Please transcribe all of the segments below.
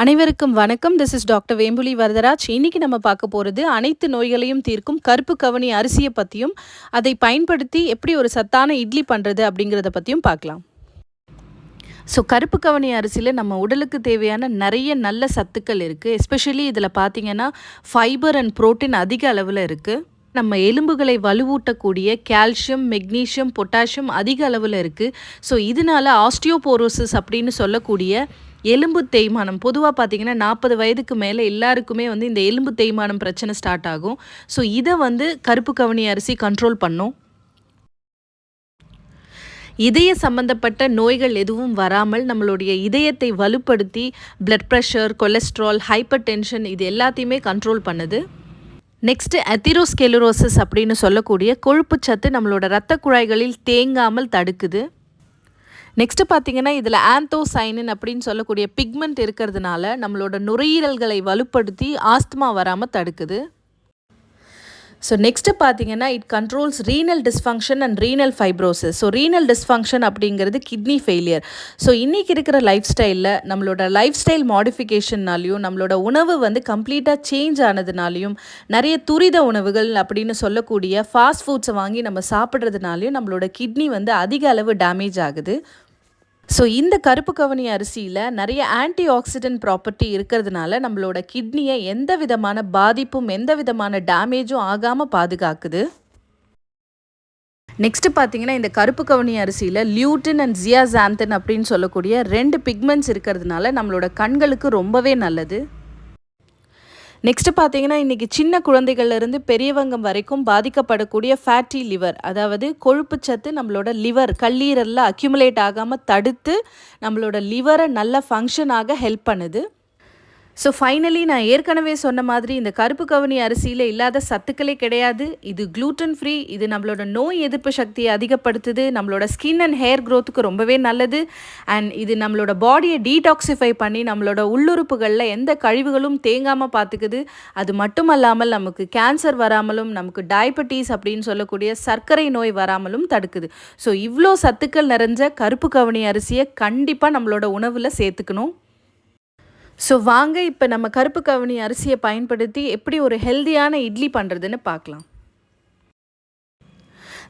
அனைவருக்கும் வணக்கம். This is doctor Vembuli Varadaraj. இன்னைக்கு நம்ம பார்க்க போகிறது அனைத்து நோய்களையும் தீர்க்கும் கருப்பு கவனி அரிசியை பற்றியும் அதை பயன்படுத்தி எப்படி ஒரு சத்தான இட்லி பண்ணுறது அப்படிங்கிறத பற்றியும் பார்க்கலாம். ஸோ கருப்பு கவனி அரிசியில் நம்ம உடலுக்கு தேவையான நிறைய நல்ல சத்துக்கள் இருக்குது எஸ்பெஷலி இதில் பார்த்தீங்கன்னா ஃபைபர் அண்ட் புரோட்டீன் அதிக அளவில் இருக்குது நம்ம எலும்புகளை வலுவூட்டக்கூடிய கால்சியம் மெக்னீஷியம் பொட்டாசியம் அதிக அளவில் இருக்குது ஸோ இதனால ஆஸ்டியோபோரோசிஸ் அப்படின்னு சொல்லக்கூடிய எலும்பு தேய்மானம். பொதுவாக பார்த்தீங்கன்னா நாற்பது வயதுக்கு மேலே எல்லாருக்குமே வந்து இந்த எலும்பு தேய்மானம் பிரச்சனை ஸ்டார்ட் ஆகும். ஸோ இதை வந்து கருப்பு கவனி அரிசி கண்ட்ரோல் பண்ணும். இதய சம்பந்தப்பட்ட நோய்கள் எதுவும் வராமல் நம்மளுடைய இதயத்தை வலுப்படுத்தி blood pressure cholesterol hypertension இது எல்லாத்தையுமே கண்ட்ரோல் பண்ணுது. நெக்ஸ்ட்டு அத்திரோஸ்கெலரோசிஸ் அப்படின்னு சொல்லக்கூடிய கொழுப்பு சத்து நம்மளோட இரத்த குழாய்களில் தேங்காமல் தடுக்குது. நெக்ஸ்ட்டு பார்த்தீங்கன்னா இதில் ஆந்தோசைனின் அப்படின்னு சொல்லக்கூடிய பிக்மெண்ட் இருக்கிறதுனால நம்மளோட நுரையீரல்களை வலுப்படுத்தி ஆஸ்துமா வராமல் தடுக்குது. ஸோ நெக்ஸ்ட்டு பார்த்தீங்கன்னா it controls renal dysfunction and renal fibrosis so renal dysfunction அப்படிங்கிறது கிட்னி ஃபெயிலியர் ஸோ இன்றைக்கி இருக்கிற லைஃப் ஸ்டைலில் நம்மளோட லைஃப் ஸ்டைல் மாடிஃபிகேஷன்னாலையும் நம்மளோட உணவு வந்து கம்ப்ளீட்டாக சேஞ்ச் ஆனதுனாலையும் நிறைய துரித உணவுகள் அப்படின்னு சொல்லக்கூடிய ஃபாஸ்ட் ஃபுட்ஸை வாங்கி நம்ம சாப்பிட்றதுனாலையும் நம்மளோட கிட்னி வந்து அதிக அளவு டேமேஜ் ஆகுது. ஸோ இந்த கருப்பு கவனி அரிசியில் நிறைய ஆன்டி ஆக்சிடென்ட் ப்ராப்பர்ட்டி இருக்கிறதுனால நம்மளோட கிட்னியை எந்த விதமான பாதிப்பும் எந்த விதமான டேமேஜும் ஆகாமல் பாதுகாக்குது. நெக்ஸ்ட்டு பார்த்தீங்கன்னா இந்த கருப்பு கவனி அரிசியில் லியூட்டின் அண்ட் ஜியாசாந்தன் அப்படின்னு சொல்லக்கூடிய ரெண்டு பிக்மெண்ட்ஸ் இருக்கிறதுனால நம்மளோட கண்களுக்கு ரொம்பவே நல்லது. நெக்ஸ்ட்டு பார்த்தீங்கன்னா இன்றைக்கி சின்ன குழந்தைகள்லேருந்து பெரியவங்க வரைக்கும் பாதிக்கப்படக்கூடிய ஃபேட்டி லிவர் அதாவது கொழுப்பு சத்து நம்மளோட லிவர் கல்லீரலில் அக்யூமுலேட் ஆகாமல் தடுத்து நம்மளோட லிவரை நல்ல ஃபங்க்ஷனாக ஹெல்ப் பண்ணுது. ஸோ ஃபைனலி நான் ஏற்கனவே சொன்ன மாதிரி இந்த கருப்பு கவனி அரிசியில் இல்லாத சத்துக்களே கிடையாது. இது க்ளூட்டன் ஃப்ரீ இது நம்மளோட நோய் எதிர்ப்பு சக்தியை அதிகப்படுத்துது. நம்மளோட ஸ்கின் அண்ட் ஹேர் க்ரோத்துக்கு ரொம்பவே நல்லது. அண்ட் இது நம்மளோட பாடியை டீடாக்சிஃபை பண்ணி நம்மளோட உள்ளுறுப்புகளில் எந்த கழிவுகளும் தேங்காமல் பார்த்துக்குது அது மட்டும் அல்லாமல் நமக்கு கேன்சர் வராமலும் நமக்கு டயபெட்டிஸ் அப்படின்னு சொல்லக்கூடிய சர்க்கரை நோய் வராமலும் தடுக்குது. ஸோ இவ்வளோ சத்துக்கள் நிறைஞ்ச கருப்பு கவனி அரிசியை கண்டிப்பாக நம்மளோட உணவில் சேர்த்துக்கணும். ஸோ வாங்க இப்போ நம்ம கருப்பு கவனி அரிசியை பயன்படுத்தி எப்படி ஒரு ஹெல்தியான இட்லி பண்ணுறதுன்னு பார்க்கலாம்.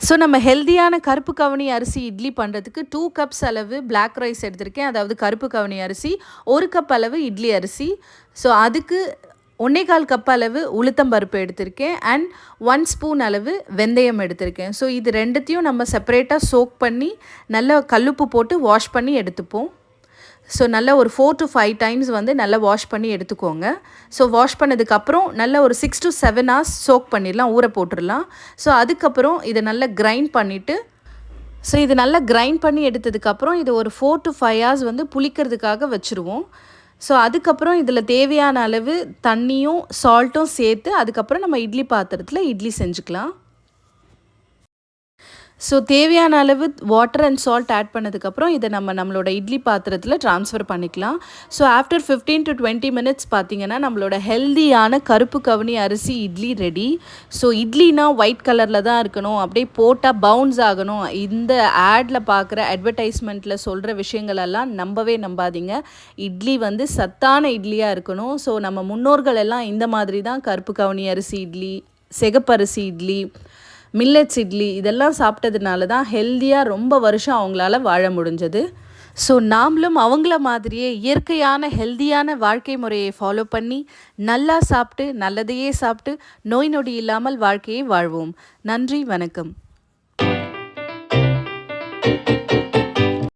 ஸோ நம்ம ஹெல்தியான கருப்பு கவனி அரிசி இட்லி பண்ணுறதுக்கு டூ கப்ஸ் அளவு பிளாக் ரைஸ் எடுத்திருக்கேன். அதாவது கருப்பு கவனி அரிசி ஒரு கப் அளவு இட்லி அரிசி. ஸோ அதுக்கு ஒன்றே கால் கப் அளவு உளுத்தம்பருப்பு எடுத்திருக்கேன். அண்ட் ஒன் ஸ்பூன் அளவு வெந்தயம் எடுத்திருக்கேன். ஸோ இது ரெண்டுத்தையும் நம்ம செப்பரேட்டாக சோக் பண்ணி நல்லா கல்லுப்பு போட்டு வாஷ் பண்ணி எடுத்துப்போம். ஸோ நல்லா ஒரு ஃபோர் டு ஃபைவ் டைம்ஸ் வந்து நல்லா வாஷ் பண்ணி எடுத்துக்கோங்க. ஸோ வாஷ் பண்ணதுக்கப்புறம் நல்லா ஒரு six to seven hours soak பண்ணிடலாம் ஊற போட்டுடலாம். ஸோ அதுக்கப்புறம் இதை நல்லா கிரைண்ட் பண்ணிவிட்டு ஸோ இது நல்லா கிரைண்ட் பண்ணி எடுத்ததுக்கப்புறம் இது ஒரு ஃபோர் டு ஃபைவ் ஹவர்ஸ் வந்து புளிக்கிறதுக்காக வச்சுருவோம். ஸோ அதுக்கப்புறம் இதில் தேவையான அளவு தண்ணியும் சால்ட்டும் சேர்த்து அதுக்கப்புறம் நம்ம இட்லி பாத்திரத்தில் இட்லி செஞ்சுக்கலாம். ஸோ தேவையான அளவு வாட்டர் அண்ட் சால்ட் ஆட் பண்ணதுக்கப்புறம் இதை நம்ம நம்மளோட இட்லி பாத்திரத்தில் ட்ரான்ஸ்ஃபர் பண்ணிக்கலாம். So after fifteen to twenty minutes பார்த்தீங்கன்னா நம்மளோட ஹெல்தியான கருப்பு கவனி அரிசி இட்லி ரெடி ஸோ இட்லினா ஒயிட் கலரில் தான் இருக்கணும். அப்படியே போட்டால் பவுன்ஸ் ஆகணும். இந்த ஆடில் பார்க்குற அட்வர்டைஸ்மெண்ட்டில் சொல்கிற விஷயங்களெல்லாம் நம்பவே நம்பாதீங்க. இட்லி வந்து சத்தான இட்லியாக இருக்கணும். ஸோ நம்ம முன்னோர்கள் எல்லாம் இந்த மாதிரி தான் கருப்பு கவனி அரிசி இட்லி செகப்பரிசி இட்லி மில்லட்ஸ் இட்லி இதெல்லாம் சாப்பிட்டதுனால தான் ஹெல்த்தியாக ரொம்ப வருஷம் அவங்களால வாழ முடிஞ்சது. ஸோ நாமளும் அவங்கள மாதிரியே இயற்கையான ஹெல்த்தியான வாழ்க்கை முறையை ஃபாலோ பண்ணி நல்லா சாப்பிட்டு நல்லதையே சாப்பிட்டு நோய் நொடி இல்லாமல் வாழ்க்கையை வாழ்வோம். நன்றி வணக்கம்.